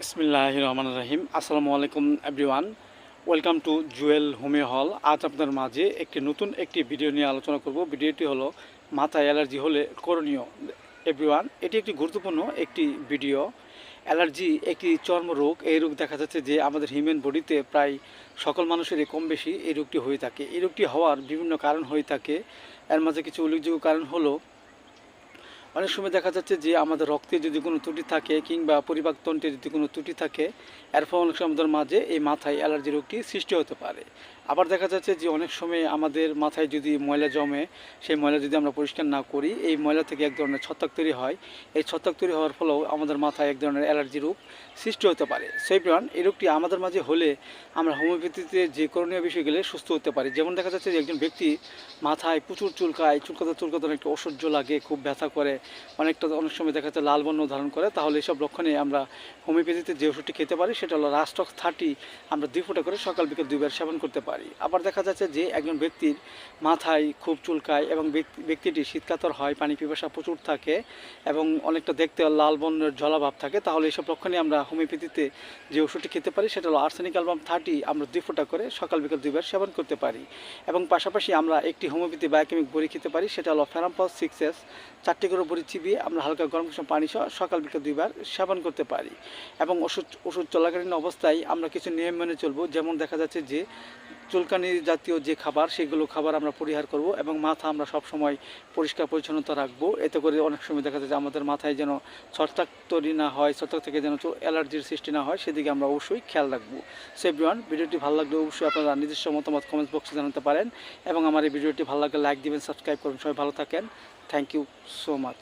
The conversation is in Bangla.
বিসমিল্লাহ রহমান রাহিম। আসসালামু আলাইকুম, এভরিওয়ান। ওয়েলকাম টু জুয়েল হোমে হল। আজ আপনাদের মাঝে একটি নতুন একটি ভিডিও নিয়ে আলোচনা করব। ভিডিওটি হলো, মাথায় অ্যালার্জি হলে করণীয়। এভরিওয়ান, এটি একটি গুরুত্বপূর্ণ একটি ভিডিও। অ্যালার্জি একটি চর্মরোগ এই রোগ দেখা যাচ্ছে যে আমাদের হিউম্যান বডিতে প্রায় সকল মানুষেরই কম বেশি এই রোগটি হয়ে থাকে। এই রোগটি হওয়ার বিভিন্ন কারণ হয়ে থাকে। এর মাঝে কিছু উল্লেখযোগ্য কারণ হলো অনেক সময় দেখা যাচ্ছে যে আমাদের রক্তে যদি কোনো ত্রুটি থাকে কিংবা পরিপাকতন্ত্রে যদি কোনো ত্রুটি থাকে, এর ফলে অনেক সময় আমাদের মাঝে এই মাথায় অ্যালার্জি রোগটি সৃষ্টি হতে পারে। আবার দেখা যাচ্ছে যে অনেক সময় আমাদের মাথায় যদি ময়লা জমে, সেই ময়লা যদি আমরা পরিষ্কার না করি, এই ময়লা থেকে এক ধরনের ছত্রাক তৈরি হয়। এই ছত্রাক তৈরি হওয়ার ফলেও আমাদের মাথায় এক ধরনের অ্যালার্জি রোগ সৃষ্টি হতে পারে। সেই প্রাণ এই রোগটি আমাদের মাঝে হলে আমরা হোমিওপ্যাথিতে যে করণীয় বিষয়গুলো সুস্থ হতে পারি। যেমন দেখা যাচ্ছে যে একজন ব্যক্তি মাথায় প্রচুর চুলকায়, চুলকাতে চুলকাতে অনেকটা অসহ্য লাগে, খুব ব্যথা করে অনেকটা অনেক সময় দেখা যাচ্ছে লাল বর্ণ ধারণ করে, তাহলে এইসব লক্ষণে আমরা হোমিওপ্যাথিতে যে ওষুধটি খেতে পারি, সেটা হলো রাস্টক থার্টি আমরা দুই ফোঁটা করে সকাল বিকেল দুইবার সেবন করতে পারি। আবার দেখা যাচ্ছে যে একজন ব্যক্তির মাথায় খুব চুলকায় এবং ব্যক্তিটি শীতকাতর হয়, পানি পিপাসা প্রচুর থাকে এবং অনেকটা দেখতে লাল বর্ণের জলাভাব থাকে, তাহলে এইসব লক্ষণে আমরা হোমিওপ্যাথিতে যে ওষুধটি খেতে পারি, সেটা হলো আর্সেনিক অ্যালবাম থার্টি আমরা দুই ফোঁটা করে সকাল বিকেল দুইবার সেবন করতে পারি। এবং পাশাপাশি আমরা একটি হোমিওপ্যাথি বায়োকেমিক বড়ি খেতে পারি, সেটা হলো ফেরাম্পাস সিক্স এস চারটি করে বড়ি চিবিয়ে আমরা হালকা গরম কুসুম পানি সহ সকাল বিকাল দুইবার সেবন করতে পারি। এবং ওষুধ ওষুধ চলাকালীন অবস্থায় আমরা কিছু নিয়ম মেনে চলবো। যেমন দেখা যাচ্ছে যে চুলকানি জাতীয় যে খাবার, সেগুলো খাবার আমরা পরিহার করব এবং মাথা আমরা সব সময় পরিষ্কার পরিচ্ছন্নতা রাখব। এতে করে অনেক সময় দেখা যায় যে আমাদের মাথায় যেন ছত্রাক তৈরি না হয়, ছত্রাক থেকে যেন অ্যালার্জির সৃষ্টি না হয়, সেদিকে আমরা অবশ্যই খেয়াল রাখব। সো এভরিওয়ান ভিডিওটি ভালো লাগলে অবশ্যই আপনারা নিজস্ব মতামত কমেন্ট বক্সে জানাতে পারেন এবং আমার এই ভিডিওটি ভালো লাগলে লাইক দিবেন সাবস্ক্রাইব করবেন সবাই ভালো থাকেন। Thank you so much